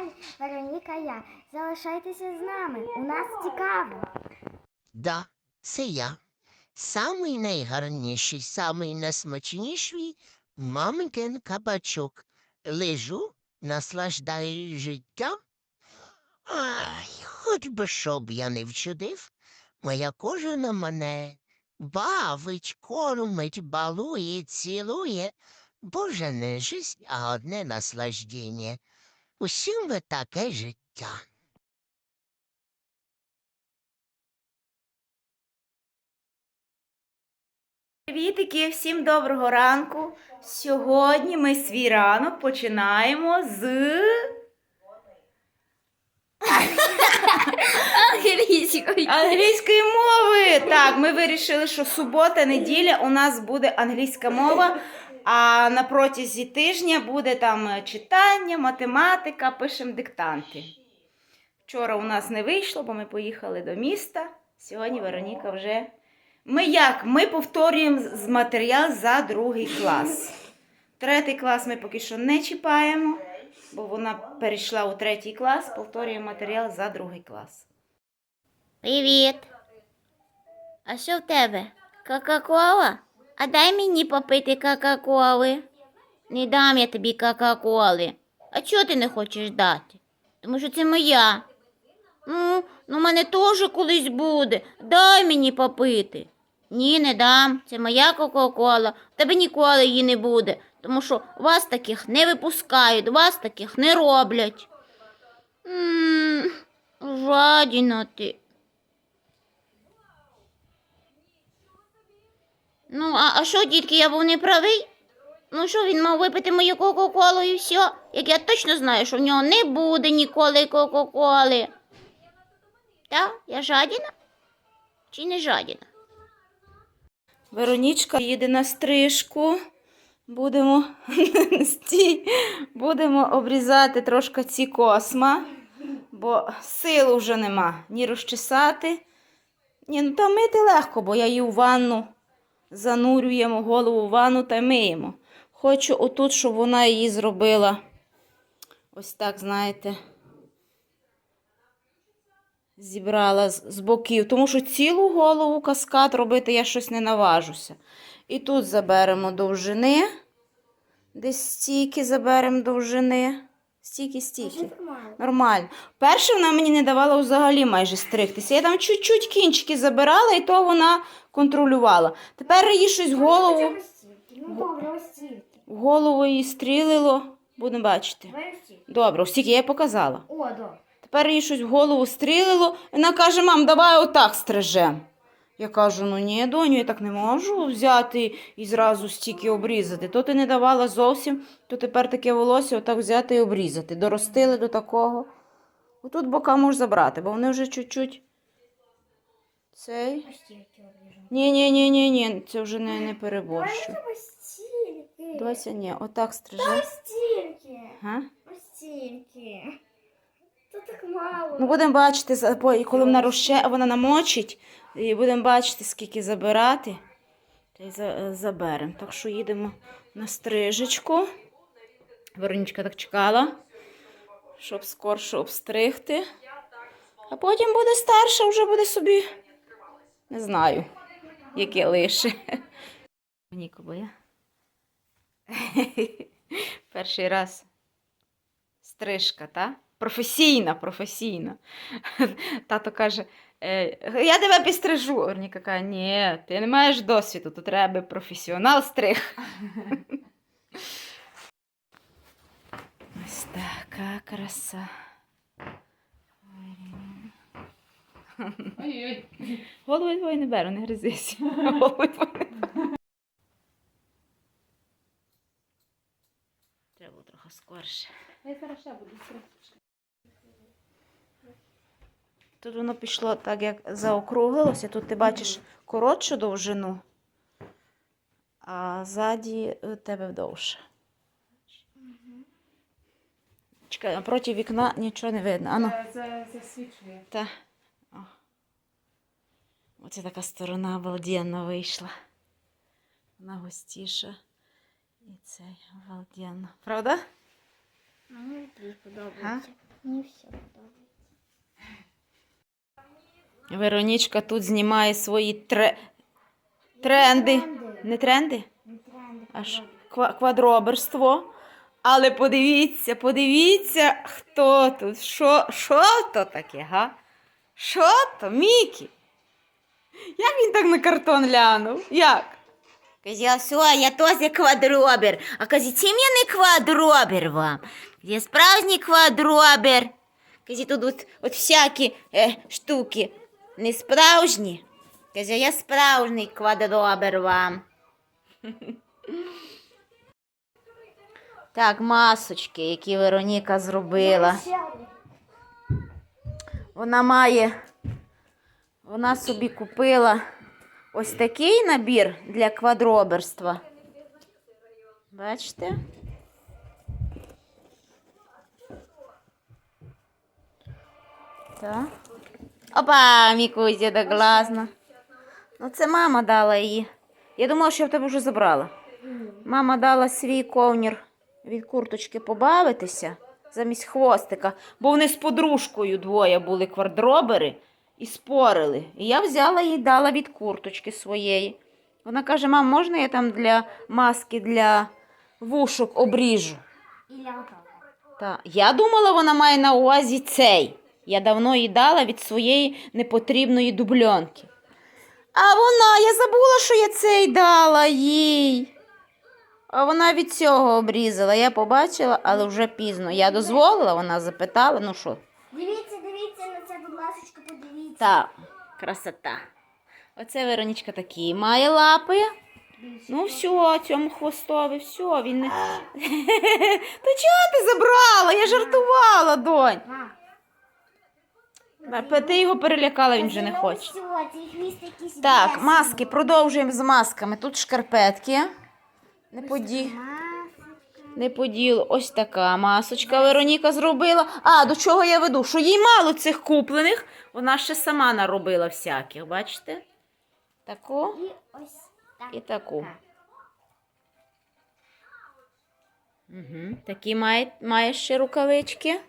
каналі Вероніка Я. Залишайтеся з нами. У нас цікаво. Да, це я. Самий найгарніший, самий найсмачніший мамкин кабачок. Лежу, наслаждаю життя. Ай, хоч би що б я не вчудив, моя кожа на мене бавить, кормить, балує, цілує. Боже, не жизнь, а одне наслаждення. Усім ви таке життя. Привітики, всім доброго ранку. Сьогодні ми свій ранок починаємо з Англійською. англійської мови. Так, ми вирішили, що субота, неділя у нас буде англійська мова. А на протязі тижня буде там е, читання, математика, пишемо диктанти. Вчора у нас не вийшло, бо ми поїхали до міста. Сьогодні Вероніка вже. Ми як? Ми повторюємо матеріал за другий клас. Третій клас ми поки що не чіпаємо, бо вона перейшла у третій клас, повторюємо матеріал за другий клас. Привіт. А що в тебе? Кока-кола? А дай мені попити кока-коли. Не дам я тобі кока-коли. А чого ти не хочеш дати? Тому що це моя. Ну, ну мене теж колись буде. Дай мені попити. Ні, не дам. Це моя кока-кола. Тебе ніколи її не буде. Тому що вас таких не випускають, вас таких не роблять. М, Жадіна ти. Ну, а, а що, дітки, я був не правий? Ну що, він мав випити мою Кока-Колу і все? Як я точно знаю, що в нього не буде ніколи Кока-Коли. Так, я жадіна? Чи не жадіна? Веронічка їде на стрижку. Будемо, стій, будемо обрізати трошки ці косма, бо сил вже нема ні розчесати. Ні, ну та мити легко, бо я її у ванну занурюємо голову в ванну та миємо. Хочу отут, щоб вона її зробила. Ось так, знаєте. Зібрала з, з боків, тому що цілу голову каскад робити я щось не наважуся. І тут заберемо довжини. Десь стільки заберемо довжини. Стільки, стільки. Нормально. Перше вона мені не давала взагалі майже стригтися. Я там чуть-чуть кінчики забирала, і то вона контролювала. Тепер їй щось голову, Ну стільки. в голову їй стрілило. Будемо бачити. Стільки. Добре, ось тільки я їй показала. О, добре. Тепер їй щось в голову стрілило, вона каже: мам, давай отак стрижем. Я кажу: ну ні, доню, я так не можу взяти і зразу стільки обрізати. То ти не давала зовсім, то тепер таке волосся отак взяти і обрізати. Доростили до такого. Отут бока можеш забрати, бо вони вже чуть-чуть. Цей. Ні, ні, ні, ні, ні, це вже не, не переборщу. Дивися, ні, отак стільки. Га? Стільки. Тут так мало. Ну, будемо бачити, коли вона розче, вона намочить, і будемо бачити, скільки забирати. Та й за- заберемо. Так що їдемо на стрижечку. Веронічка так чекала, щоб скорше обстригти. А потім буде старша, вже буде собі. Не знаю, яке лише. Ніко, бо. Перший раз стрижка, та? Професійна, професійна. Тато каже, е, я тебе підстрижу. Вероніка каже, ні, ти не маєш досвіду, то треба професіонал стриг. Ось така краса. Голову твою не беру, не гризись. Голову твою не беру. Треба було трохи скорше. Тут воно пішло так, як заокруглилося. Тут ти бачиш коротшу довжину, а ззаді у тебе довше. Чекай, а проти вікна нічого не видно. Ану. Засвічує. Та. Оце така сторона обалденна вийшла. Вона густіша. І цей обалденно. Правда? Мені тобі подобається. Мені все подобається. Веронічка тут знімає свої тре... тренди. Тренди. Не тренди? Не тренди. Аж квадроберство. Але подивіться, подивіться, хто тут, що, що то таке, га? Що то, Мікі? Як він так на картон глянув? Як? Каже, все, я теж квадробер. А чим я не квадробер вам? Я справжній квадробер. Каже, тут от, от всякі е, штуки не справжні. Каже, я справжній квадробер вам. Так, масочки, які Вероніка зробила. Вона має, вона собі купила ось такий набір для квадроберства. Бачите? Так. Опа, Мікузя, да глазно. Ну, це мама дала її. Я думала, що я в тебе вже забрала. Мама дала свій ковнір від курточки побавитися замість хвостика, бо вони з подружкою двоє були квадробери і спорили. І я взяла їй дала від курточки своєї. Вона каже: мам, можна я там для маски для вушок обріжу? Та я думала, вона має на увазі цей. Я давно їй дала від своєї непотрібної дубльонки. А вона, я забула, що я цей дала їй. А вона від цього обрізала. Я побачила, але вже пізно. Я дозволила, вона запитала, ну що. Дивіться, дивіться на це, будь ласка, подивіться. Та, красота. Оце Веронічка такі має лапи. Ну, все, цьому хвостові, все, він не. Та чого ти забрала? Я жартувала, донь. Ти його перелякала, він вже не хоче. Так, маски, продовжуємо з масками. Тут шкарпетки. Не поді... Не по ділу. Ось така масочка Вероніка зробила. А, до чого я веду? Що їй мало цих куплених, вона ще сама наробила всяких, бачите? Таку І ось так. і таку. Угу. Такі має, має ще рукавички.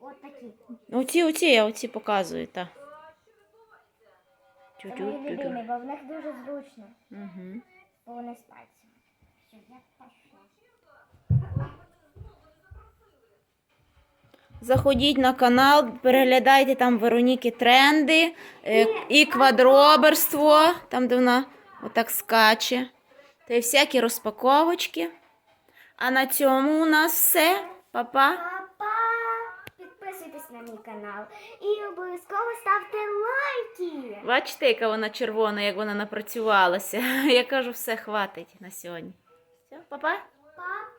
От такі. Оці, оці, я оці показую, так. Мої любимі, бо в них дуже зручно, Угу. бо вони з пальцями. Я пішла. Заходіть на канал, переглядайте там Вероніки тренди е, і квадроберство, там де вона отак скаче. Та й всякі розпаковочки. А на цьому у нас все. Па-па. Папа! Підписуйтесь на мій канал і обов'язково ставте лайки. Бачите, яка вона червона, як вона напрацювалася. Я кажу, все хватить на сьогодні. Все, па-па. Папа!